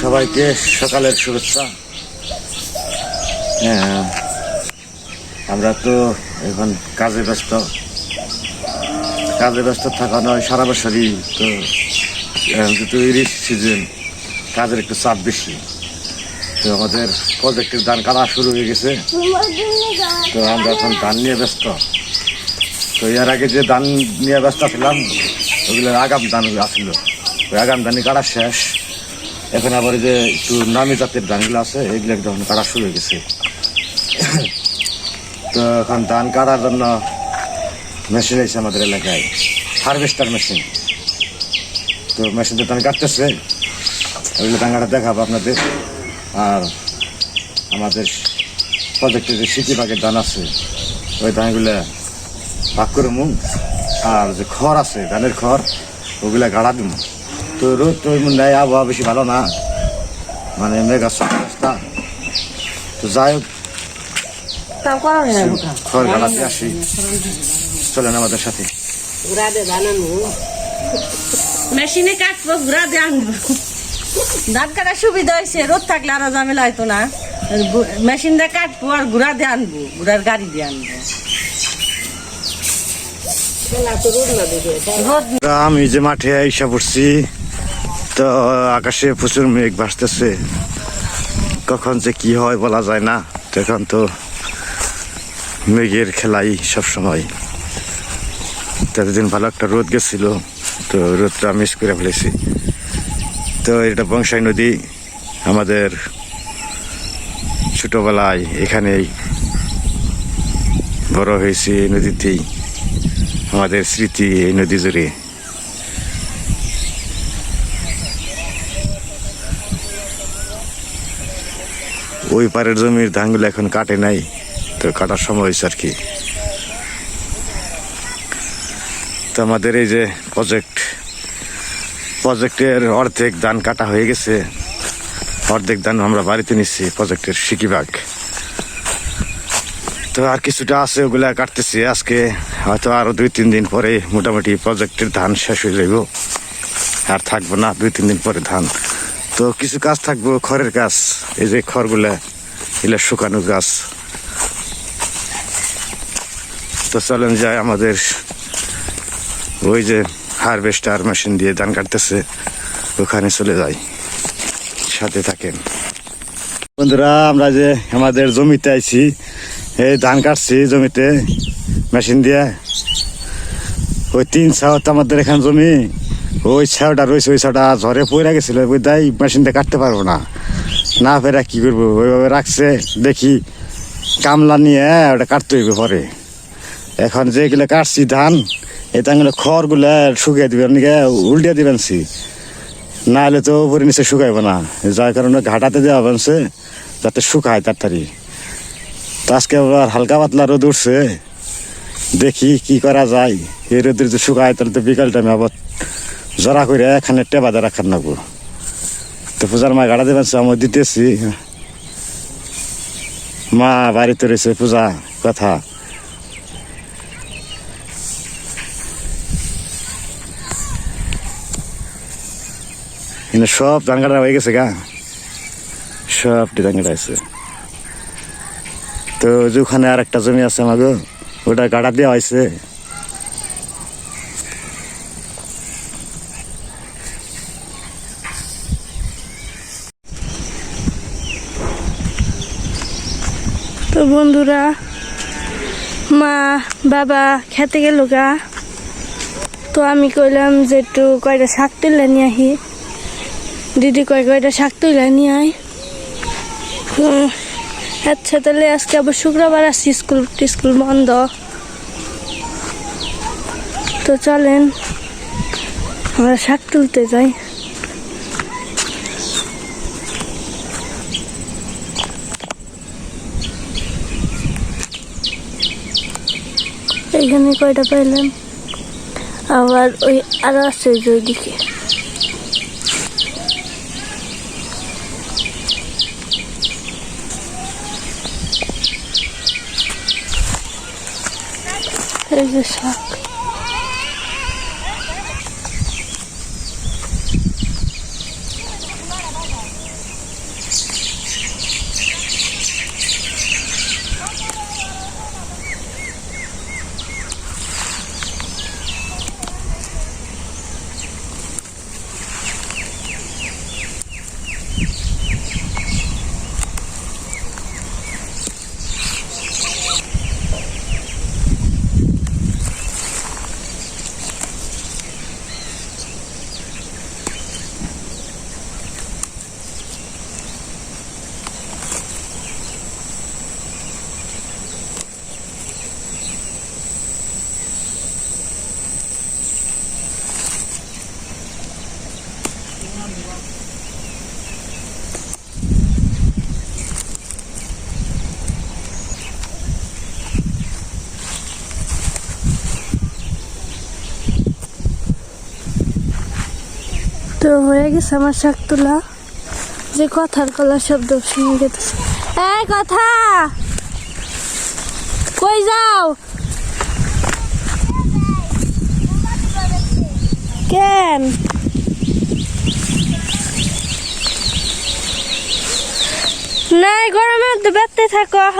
সবাইকে সকালের শুভেচ্ছা। হ্যাঁ আমরা তো এখন কাজে ব্যস্ত। কাজে ব্যস্ত থাকা নয় সারা বছরই তো যেহেতু ইরিশ সিজন কাজের একটু চাপ বেশি। তো আমাদের প্রজেক্টের ধান কাটা শুরু হয়ে গেছে। তো আমরা এখন ধান নিয়ে ব্যস্ত। তো এর আগে যে ধান নিয়ে ব্যস্ত ছিলাম ওগুলো আগাম ধান আসলো। ওই আগাম ধানই কাটা শেষ? এখন আবার যে একটু নামি জাতের ধানগুলো আছে, এগুলো একদম কাটা শুরু হয়ে গেছে। তো এখন ধান কাটার জন্য মেশিন এসে আমাদের এলাকায় হারভেস্টার মেশিন তো মেশিনটা ধান কাটতেছে ওইগুলো ধান কাটা দেখাবো আপনাদের। আর আমাদের প্রজেক্টে যে সিটি বাগের ধান আছে, ওই ধানগুলো ভাগ করে মুখ আর যে খড় আছে ধানের খড় ওগুলা গাড়া দিব তো রোদ তো নেই আবহাওয়া বেশি ভালো না। মানে মেঘা অবস্থা। তো যাই হোক খড় গাড়াতে আসি। চলেন আমাদের সাথে। মেশিনে কাটবো ঘুরা দিয়ে আনব। ধান কাটার সুবিধা হয়েছে রোদ থাকলে আরও ঝামেলা হয়তো না। মেশিন দিয়ে কাটবো আর ঘুরা দিয়ে আনব ঘুরার গাড়ি দিয়ে আনব। আমি যে মাঠে আইসা পড়ছি, তো আকাশে প্রচুর মেঘ ভাসতেছে। কখন যে কি হয় বলা যায় না তখন তো মেঘের খেলাই সব সময় ততদিন ভালো একটা রোদ গেছিল, তো রোদটা মিস করে ফেলেছি। তো এটা বংশাই নদী, আমাদের ছোটবেলায় এখানেই বড় হয়েছি নদীতেই। আমাদের স্মৃতি এই নদী জুড়ে। ওই পারের জমির ধানগুলো এখন কাটে নাই, তো কাটার সময় হয়েছে আর কি। তো আমাদের এই যে প্রজেক্ট প্রজেক্টের অর্ধেক ধান কাটা হয়ে গেছে, অর্ধেক ধান আমরা বাড়িতে নিচ্ছি প্রজেক্টের সিকিবাগ তো আর কিছুটা আছে, ওগুলা কাটতেছি। আজকে হয়তো আরও দুই, তিন দিন পরে মোটামুটি প্রজেক্টের ধান শেষ হয়ে যাইব। আর থাকব না, দুই, তিন দিন পরে ধান। তো কিছু কাজ থাকব, খড়ের কাজ। এই যে খড়গুলা, এগুলা শুকানো গাছ। তো চলেন যায় আমাদের ওই যে হারভেস্টার মেশিন দিয়ে ধান কাটতেছে, ওখানে চলে যাই। সাথে থাকেন। বন্ধুরা, আমরা যে আমাদের জমিতে আইছি এই ধান কাটছি জমিতে, মেশিন দিয়ে। ওই তিন ছাওয়া আমাদের এখানে জমি, ওই ছাওটা রয়েছে, ওই ছাওটা ঝড়ে পড়ে গেছিল, ওই তাই মেশিনটা কাটতে পারব না। না ফেরা কী করব, ওইভাবে রাখছে, দেখি কামলা নিয়ে ওটা কাটতে হইবে পরে। এখন যেগুলো কাটছি ধান, এই ধানগুলো খড়গুলো শুকিয়ে দিবেন উল্টে দিবেন সি। না হলে তো উপরে নিচে শুকাইব না, যার কারণে ঘাটাতে দেওয়া বানছে, যাতে শুকায় তাড়াতাড়ি। আজকে আবার হালকা পাতলা রোদ উঠছে। দেখি কি করা যায়। এই রোদের যদি শুকায়, তাহলে তো বিকাল টাইমে আবার জরা করে এখানে টেবাদা রাখার নাকবো তো পূজার মা গাড়া দেবেন আমি দিতেছি। মা, বাড়িতে রয়েছে পূজা, কথা। সব কাটা হয়ে গেছে গা। সব ধান কাটা আছে তো ওখানে আর একটা জমি আছে আমাকে ওটা গাড়া দেওয়া হয়েছে তো বন্ধুরা, মা, বাবা খেতে গেল গা। তো আমি কইলাম যে একটু কয়টা শাক তুলে নিয়ে আহি। দিদি কয় কয়টা শাক তুলে নিয়ে আয়। আচ্ছা তাহলে আজকে আবার শুক্রবার আসছি, স্কুল স্কুল বন্ধ। তো চলেন, আমরা শাক তুলতে যাই। এইখানে কয়টা পাইলাম? আবার ওই আরও আছে ওইদিকে। এই যে শাক তো হয়ে গেছে আমার শাক তোলা। যে কথার কলা শব্দ শুনে গেছে। এই কথা! কই যাও? কেন? নাই, গরমের মধ্যে বেঁধতে থাকো, আহ।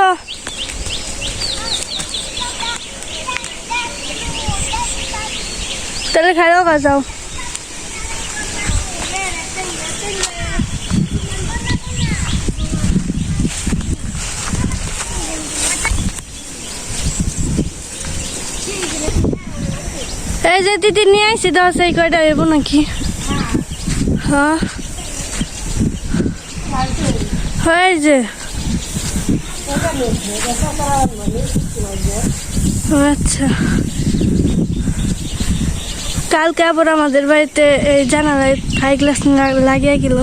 তাহলে খাইও যাও। এই যে দিদি নিয়ে আসছি দাও সেই কয়টা হইব নাকি? হ্যাঁ। হয় যে। আচ্ছা। কালকে আবার আমাদের বাড়িতে এই জানালায় হাই গ্লাস লাগিয়ে গেল।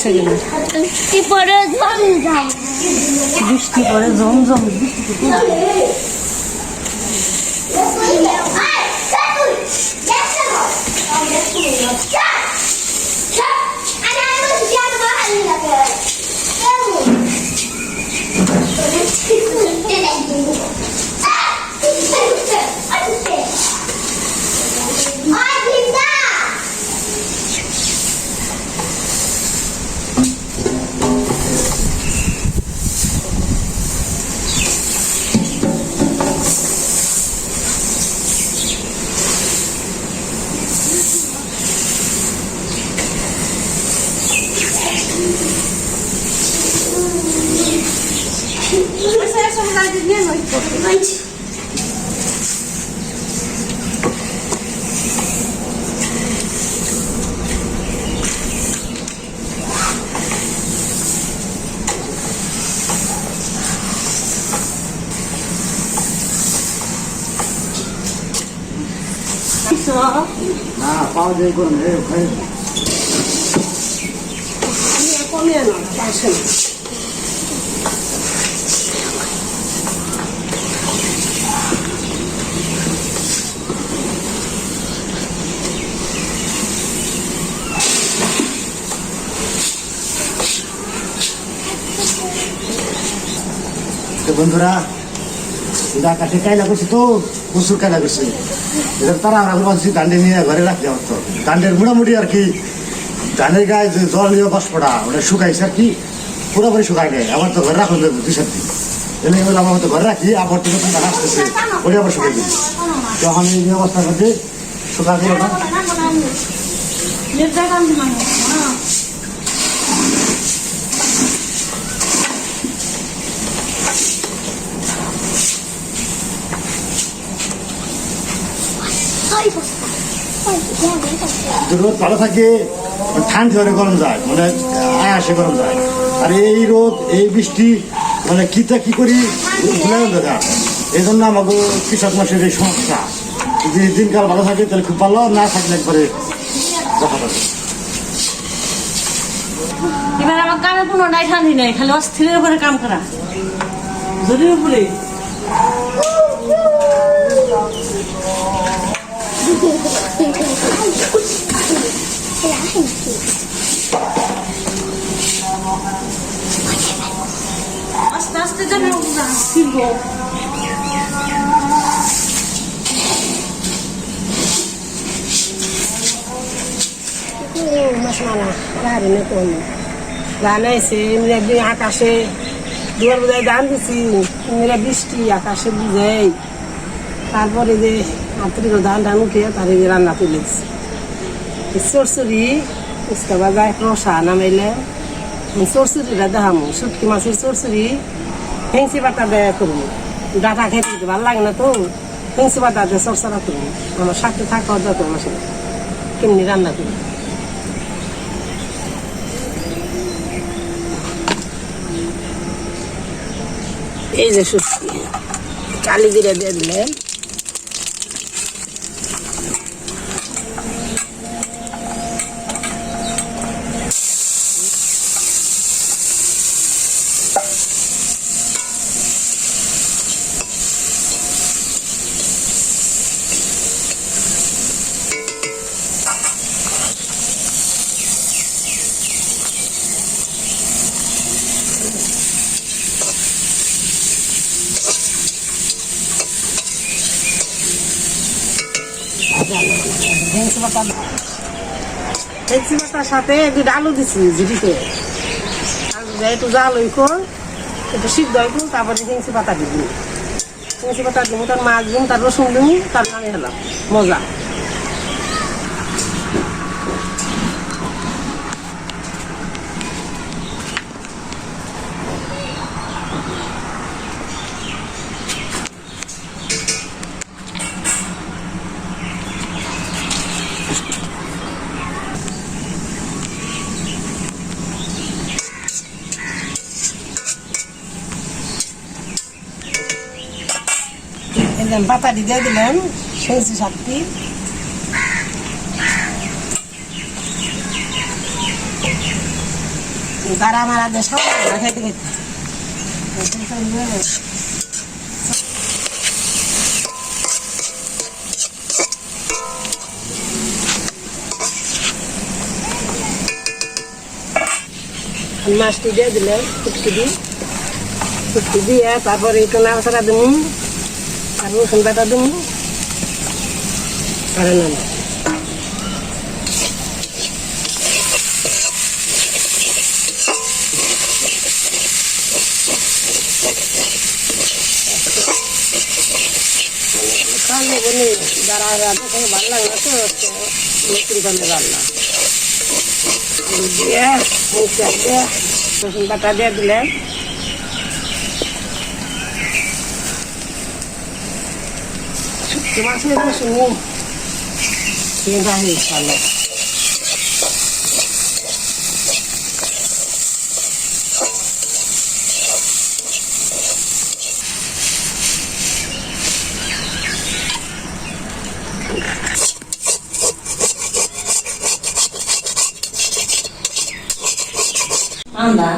মিশে গেল বৃষ্টি পরে যাও বৃষ্টি পরে জমজম না পাওয়া যায় করুন কমিয়ে না পাশে না তো বন্ধুরা এটা আকাশে কায়লা করছি তো প্রচুর কায়লা করছি এটা তারা আমরা বলছি দান্ডে নিয়ে ঘরে রাখতে আমার তো। দান্ডের মোটামুটি আর কি ধানের গায়ে যে জল নিয়ে বাষ্পটা ওটা শুকাইছে আর কি, পুরোপুরি শুকায় নেই। আমার তো ঘরে রাখুন দুই চার দিন। এলে এগুলো আমার তো ঘরে রাখি, আবার তো ধান আসতেছে, ওটা আবার শুকাই দিই আমি এই অবস্থা করতে শুকা দিল না? রোদ ভালো থাকে ঠান্ডা হলে গরম যায় মানে আয়াসে গরম যায়। আর এই রোদ, এই বৃষ্টি মানে কিতা কি করি? দেখা এই জন্য আমাকে কৃষক মাসের এই সমস্যা। যদি দিনকাল ভালো থাকে, তাহলে খুব ভালো, না থাকলে একবারে দেখা এবার আমার কামে কোনো নাই শান্তি নাই, খালি অস্থিরের উপরে কাম করা। জরির উপরে। আস্তে আস্তে যাবে গাড়ি ধান এমনি আকাশে দুয়ার বোঝায় ধান দিছি বৃষ্টি আকাশে বুঝাই। তারপরে যে আত্রিক ধান ধান উঠে তারে যে রান্না তুলেছি চরচুরি, উস্কা বাজায় রসা নামাইলে চরচুরিটা দেখামো। শুটকি মাছের চরচুরি হেংসি পাতা দেয় করব ডাটা খেতে ভালো লাগে না তো। হেংসি পাতা দিয়ে চরচরা করব আমার সাথে থাকা যত আমার সাথে। কেমনি রান্না করি? এই যে শুটকি, কালি জিরে দিয়ে দিলেন। পাতার সাথে একটু আলু দিছি ঝিটিতে আলু দিয়ে একটু জাল হইকো একটু সিদ্ধ হইকো তারপরে হিংসি পাতা দিবি। হিংসি পাতা দিব, তার মাছ দিব, তার রসুন দিব, তার নামে হলাম, মজা। দিলাম পাতা দিয়ে দিলাম সেঞ্চি শাকটি তারা আমার আগে সব খেতে খেতে। মাছটি দিয়ে দিলাম ফুটকি দিই ফুটকি দিয়ে তারপরে একটু নাড়াচাড়া দেবো আর রসুন বাটা দেবো আর নাম খাওয়ানো বলে যারা রাধে খাই ভালো লাগে না। তো বিক্রি করলে রান্না দিয়ে দিয়ে দিয়ে দিলেন মাছের রসুন সেভাবে ভালো আমরা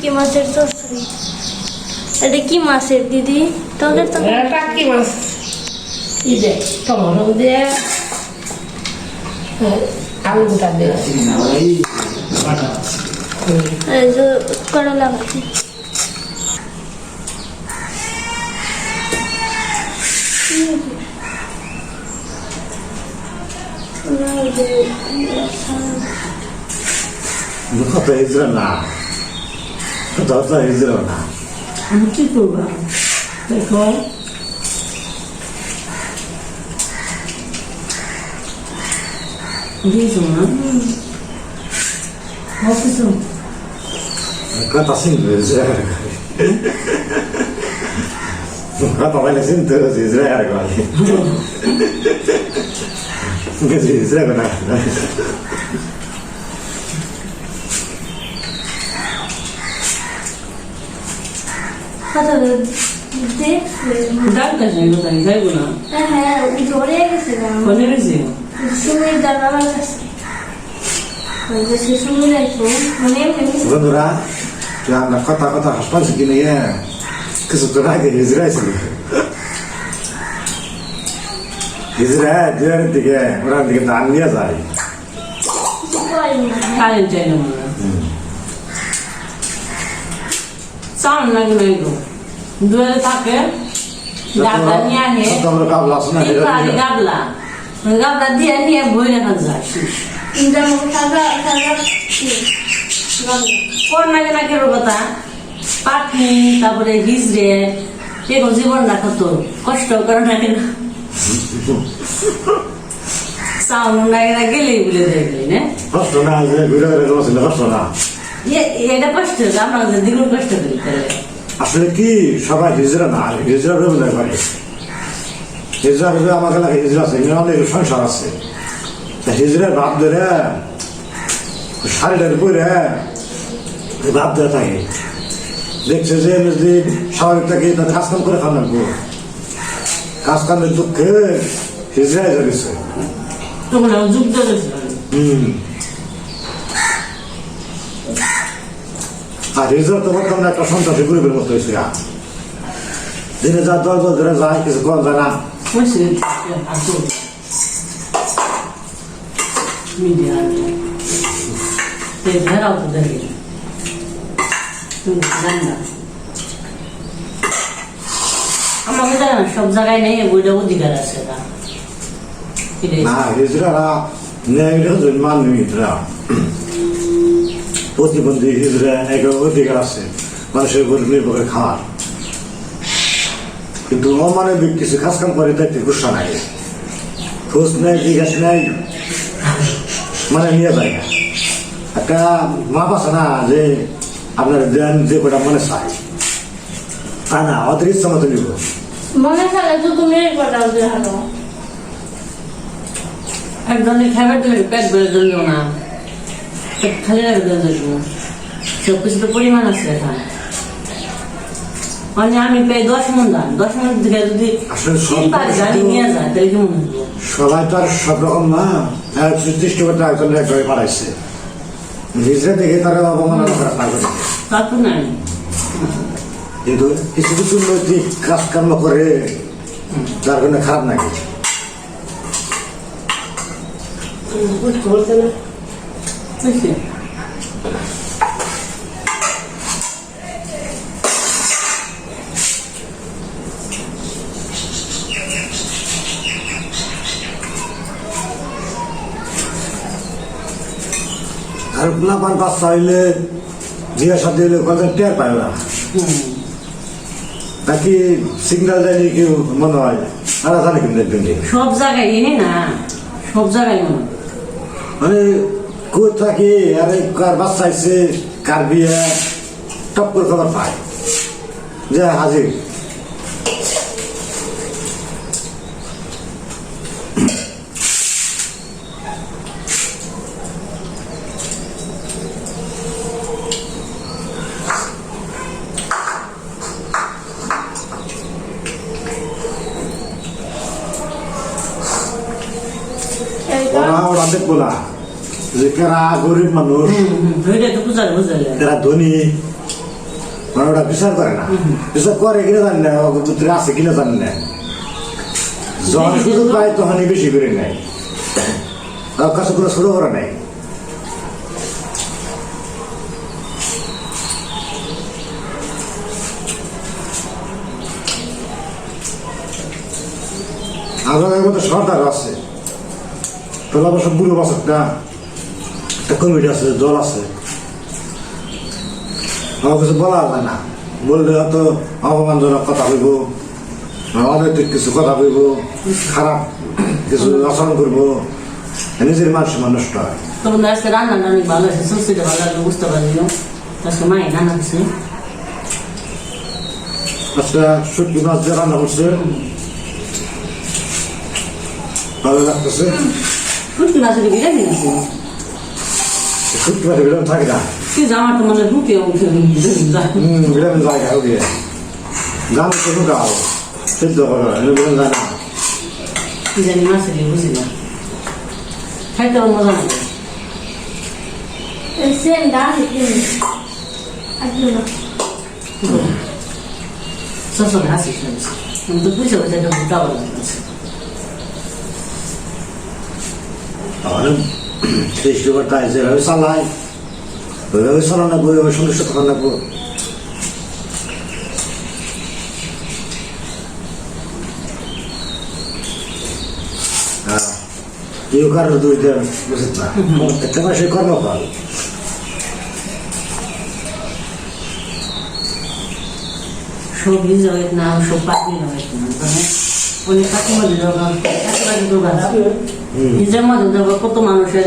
কি মাছের তরকারি এটা কি মাছের দিদি? তোদের তো টাকি মাছ? ই দে টমেটো দিয়ে আলু গোটা দিয়ে করলা ভাজি কত হিজড়া না। কত হিজড়া না আমি কি করব দেখো দিয়েছ না কিছু কত সিন্ধু হিজড়া কত মানে সিন্ধু হিজড়া আর গলি গেছি হিজড়া না কথা দেখছে ডাক্তার যাইব তাই যাইব না হ্যাঁ ধরে গেছে কোনে সুমির কাছে মানে বন্ধুরা আমরা কথা কথা হাসপাতাল কিনে কিছুক্ষণ আগে হিজড়া ছিল হিজড়া দুয়ারের দিকে ওনার দিকে ধান নিয়ে যায় কারেন্ট চাই না মনে সাউন্ড লাগে দুয়ারে থাকে গাবলা নিয়ে আনে গাবলা গাবলা দিয়ে নিয়ে বই রাখা যায় সাজা কোন নাকি না কেরো কথা পাটনি তারপরে হিজড়ে এরকম জীবন রাখা তো কষ্ট করে না কেন সাউন্ড না গেলেই বলে দেখলি না কষ্ট না কষ্ট না এটা কষ্ট আমরা দ্বিগুণ কষ্ট করি আসলে কি সবাই হিজরা না হিজরা হিজড়া রবিদায় করে। হিজড়া রবি আমার এলাকায় হিজড়া আছে অনেক সংসার আছে। তা হিজড়ার ভাব ধরে শাড়িটার পরে ভাব ধরে থাকে। দেখছে যে যদি স্বাভাবিক থাকে কাজ কাম করে খান লাগবো। কাজ কামের দুঃখে তখন আমার হুম। আর হিজড়া তো বর্তমানে একটা সন্ত্রাসী গ্রুপের মতো হয়েছে গা। দিনে যা দল দল ধরে যায় কিছু কম যায় না জানি আমাকে জানে সব জায়গায় নেই বইটা অধিকার আছে না না হিজড়ারা জন্মান হিজড়া প্রতিবন্ধী হিজড়া এক অধিকার আছে মানুষের উপর নির্ভর খাওয়ার। কিন্তু অমানবিক কিছু কাজ কাম করে দেখতে গুসা নাই। খোঁজ নেই জিজ্ঞাস নেই মানে নিয়ে যায় না। একটা মাপ আছে না যে আপনার দেন যে কটা মনে চায়। তা না ওদের ইচ্ছা মতো নিব। মনে খেলে তো তুমি একজনের খাবার দিলে পেট বেড়ে জন্য না। পেট খালি সব কিছু তো পরিমাণ আছে এখানে। মানে আমি পেয়ে দশ মন দাম দশ মন থেকে যদি পাঁচ নিয়ে যায় তাহলে কেমন সবাই তো আর সব রকম না। আর সৃষ্টি করতে একজন পাঠাইছে নিজে দেখে তারা অবমাননা করা না করে তা তো নাই। কিন্তু কিছু কিছু নৈতিক কাজ কর্ম করে যার জন্য খারাপ নাকি বুঝতে বুঝছি আর পোলাপান বাচ্চা হইলে বিয়ে সাথে হইলে কয়েকজন টের পায় না। নাকি সিগন্যাল দেয়নি কেউ মনে হয়? তারা জানে কিন্তু সব জায়গায় এনে না সব জায়গায় মানে কই থাকি? আরে কার বাচ্চা আইছে কার বিয়ে? টপ করে খবর পায় যে হাজির। ওরা ওরা দেখব না। যে কারা গরিব মানুষ তো বুঝালে বুঝালে। যারা ধনী মানে ওরা বিচার করে না। বিচার করে কিনা জানি না ভিতরে আছে কিনা জানি না। যখন সুযোগ পায় তখনই বেশি করে নেয়। আর কাছে কোনো ছোট করে নেয়। আমাদের মধ্যে সরকার আছে। তোলা বছর বুড়ো বছর না। কমিটি আছে দল আছে। আমার কিছু বলা যায় না। বললে হয়তো অপমানজনক কথা হইব অনৈতিক কিছু কথা হইব খারাপ কিছু আচরণ করব। নিজের মানুষ নষ্ট হয়। তখন আজকে রান্নাটা অনেক ভালো আছে সবজিটা ভালো লাগল বুঝতে পারলিও আজকে মায়ের রান্না করছে আচ্ছা শুটকি মাছ দিয়ে রান্না করছে। ভালো লাগতেছে। ফুটকি মাছের বিরিয়ানি আছে। মাছের ভিটামিন থাকে না কি জামার তো মানে ঢুকে উঠে যায় হম ভিটামিন জায়গা ওদিকে দাম তো ঢুকাও সিদ্ধ করো ভিটামিন যায় না কি জানি মাছের বুঝি না খাইতে মজা লাগে সেম একদম সব হাসি শুনছি আমি তো বুঝে বুঝে এটা বুঝতে পারলাম তাহলে সৃষ্টি করতে হয় যেভাবে চালায় ওইভাবে চালানো ওইভাবে সন্তুষ্ট থাকা লাগবো হ্যাঁ, কেউ কারোর দুই দেন বুঝত না। প্রত্যেকটা মাসে কর্মফল। সব নিজে হয় না সব পাখি হয় নিজের মধ্যে দেখো কত মানুষের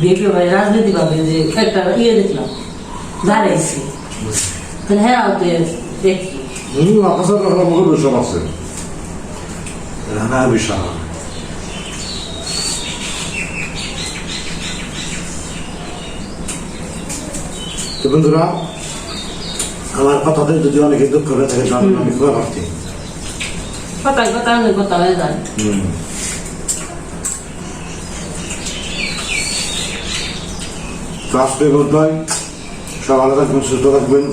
বিএপি ভাই, রাজনীতি ভাবে যে একটা ইয়ে দেখলাম দাঁড়াইছে তাহলে হ্যাঁ দেখি। আকাশের কথা বহু বিষয় আছে। নানা বিষয় তো বন্ধুরা, আমার কথাতে যদি অনেকে দুঃখ হয়ে থাকে আমি খুব কথায় কথা অনেক কথা হয়ে যায় তো করতে হয় সব ভালো থাকবেন সুস্থ থাকবেন।